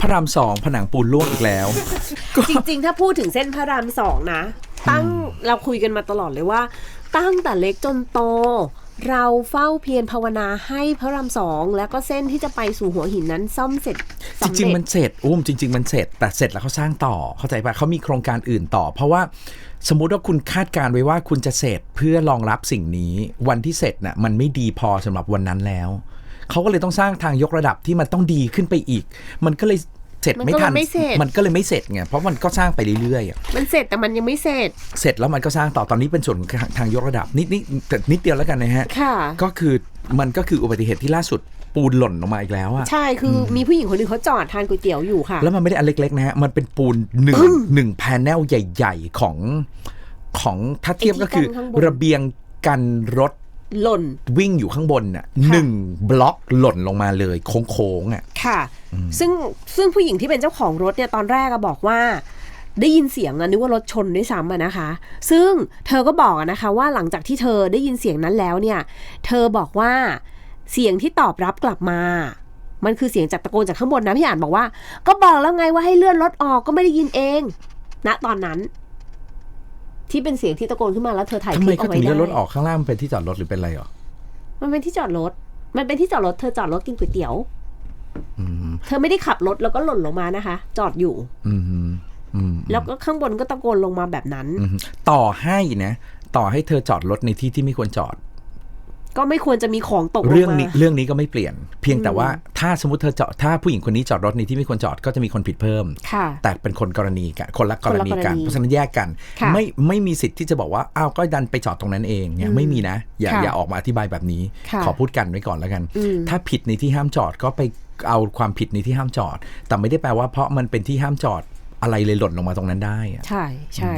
พระรามสองผนังปูนล่วงอีกแล้ว จริงๆ ถ้าพูดถึงเส้นพระรามสองนะ ตั้งเราคุยกันมาตลอดเลยว่า ตั้งแต่เล็กจนโต เราเฝ้าเพียรภาวนาให้พระรามสองแล้วก็เส้นที่จะไปสู่หัวหินนั้นซ่อมเสร็จจริง ๆ มันเสร็จอุ้มจริง ๆ มันเสร็จ แต่เสร็จแล้วเขาสร้างต่อเข้าใจปะเขามีโครงการอื่นต่อ เพราะว่าสมมุติว่าคุณคาดการณ์ไว้ว่าคุณจะเสร็จเพื่อรองรับสิ่งนี้ วันที่เสร็จน่ะมันไม่ดีพอสำหรับวันนั้นแล้ว เขาก็เลยต้องสร้างทางยกระดับที่มันต้องดีขึ้นไปอีก มันก็เลยเสร็จมันไม่ก็เลยทันไม่เสร็จมันก็เลยไม่เสร็จไง เพราะมันก็สร้างไปเรื่อยๆอะมันเสร็จแต่มันยังไม่เสร็จ เสร็จแล้วมันก็สร้างต่อ ตอนนี้เป็นส่วนของทางยกระดับ นิดนิดแต่นิดเดียวแล้วกันนะฮะค่ะก็คือมันก็คืออุบัติเหตุที่ล่าสุดปูนหล่นลงมาอีกแล้วอะใช่คืออมีผู้หญิงคนหนึ่งเขาจอดทานก๋วยเตี๋ยวอยู่ค่ะ แล้วมันไม่ได้อันเล็กๆนะฮะ มันเป็นปูนหนึ่งหนึ่งแพนเนลใหญ่ ๆ ของของถ้าเทียบก็คือไอ้ที่กั้นข้างบนระเบียงกันรถ หล่น วิ่งอยู่ข้างบนน่ะหนึ่งบล็อกหล่นลงมาเลยโค้งๆอะค่ะ ซึ่งซึ่งผู้หญิงที่เป็นเจ้าของรถเนี่ยตอนแรกอะบอกว่า ได้ยินเสียงอะนึกว่ารถชนด้วยซ้ำอะนะคะ ซึ่งเธอก็บอกอะนะคะว่าหลังจากที่เธอได้ยินเสียงนั้นแล้วเนี่ย เธอบอกว่าเสียงที่ตอบรับกลับมา มันคือเสียงจากตะโกนจากข้างบนนะพี่อ่านบอกว่า ก็บอกแล้วไงว่าให้เลื่อนรถออกก็ไม่ได้ยินเองณตอนนั้น ที่เป็นเสียงที่ตะโกนขึ้นมาแล้วเธอถ่ายทำคไมลิปเขาเอาไว้ถึงเลื่อนรถได้ออกข้างล่างมันเป็นที่จอดรถหรือเป็นอะไรเหรอมันเป็นที่จอดรถ มันเป็นที่จอดรถเธอจอดรถกินก๋วยเตี๋ยว อืมเธอไม่ได้ขับรถแล้วก็หล่นลงมานะคะ จอดอยู่ อืมอืมแล้วก็ข้างบนก็ตะโกนลงมาแบบนั้น อืมต่อให้นะ ต่อให้เธอจอดรถในที่ที่ไม่ควรจอด ก็ไม่ควรจะมีของตกลงเรื่องมานี้เรื่องนี้ก็ไม่เปลี่ยน เพียงแต่ว่าถ้าสมมติเธอจอดถ้าผู้หญิงคนนี้จอดรถในที่ไม่ควรจอดก็จะมีคนผิดเพิ่มค่ะแต่เป็นคนกรณีกันคนละกรณีกันคนละกรณีเพราะฉะนั้นแยกกันค่ะไม่ไม่มีสิทธิ์ที่จะบอกว่าอ้าวก็ดันไปจอดตรงนั้นเองเนี่ยไม่มีนะ อย่าค่ะอย่าออกมาอธิบายแบบนี้ค่ะขอพูดกันไว้ก่อนแล้วกันอืมถ้าผิดในที่ห้ามจอดก็ไปเอาความผิดในที่ห้ามจอด แต่ไม่ได้แปลว่าเพราะมันเป็นที่ห้ามจอด อะไรเลยหล่นลงมาตรงนั้นได้อะใช่ใช่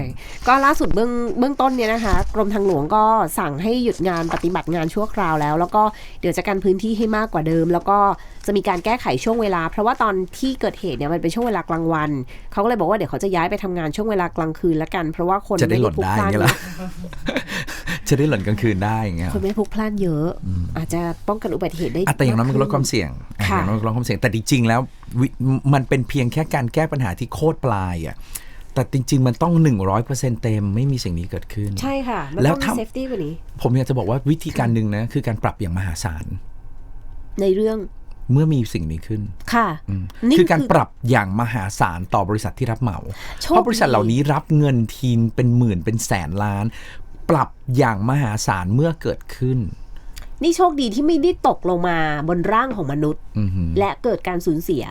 ก็ล่าสุดเบื้องเบื้องต้นเนี่ยนะคะ กรมทางหลวงก็สั่งให้หยุดงานปฏิบัติงานชั่วคราวแล้ว แล้วก็เดี๋ยวจะกันพื้นที่ให้มากกว่าเดิม แล้วก็จะมีการแก้ไขช่วงเวลา เพราะว่าตอนที่เกิดเหตุเนี่ยมันเป็นช่วงเวลากลางวัน เขาก็เลยบอกว่าเดี๋ยวเขาจะย้ายไปทำงานช่วงเวลากลางคืนละกัน เพราะว่าคนจะได้หล่นพลุกได้พล่านเงี้ยเยล่ะอะ จะได้หล่นกลางคืนได้อย่างเงี้ยคนไม่พลุกพล่านเยอะ อาจจะป้องกันอุบัติเหตุได้อะแต่อย่างน้อยมันก็ลดขึ้ความเสี่ยงอะอค่ะย่างน้อยมันก็ลดความเสี่ยงแต่จริงๆแล้ววิมันเป็นเพียงแค่การแก้ปัญหาที่โคตรปลายอะแต่จริง ๆ มันต้อง 100%เต็มไม่มีสิ่งนี้เกิดขึ้น ใช่ค่ะมันแล้ต้วองมีถ้าเซฟตี้กว่านี้ ผมอยากจะบอกว่าวิธีการหนึ่งนะ คือการปรับอย่างมหาศาล ในเรื่องเมื่อมีสิ่งนี้ขึ้น ค่ะอืมนี่คือการปรับอย่างมหาศาลต่อบริษัทที่รับเหมาโชคเพราะบริษัทดีเหล่านี้รับเงินทีนเป็นหมื่นเป็นแสนล้าน ปรับอย่างมหาศาลเมื่อเกิดขึ้น นี่โชคดีที่ไม่ได้ตกลงมาบนร่างของมนุษย์และเกิดการสูญเสีย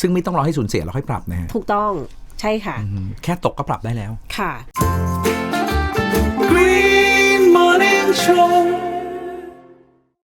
ซึ่งไม่ต้องรอให้สูญเสียแล้วค่อยปรับนะฮะถูกต้องใช่ค่ะแค่ตกก็ปรับได้แล้ว ค่ะ Green Morning Show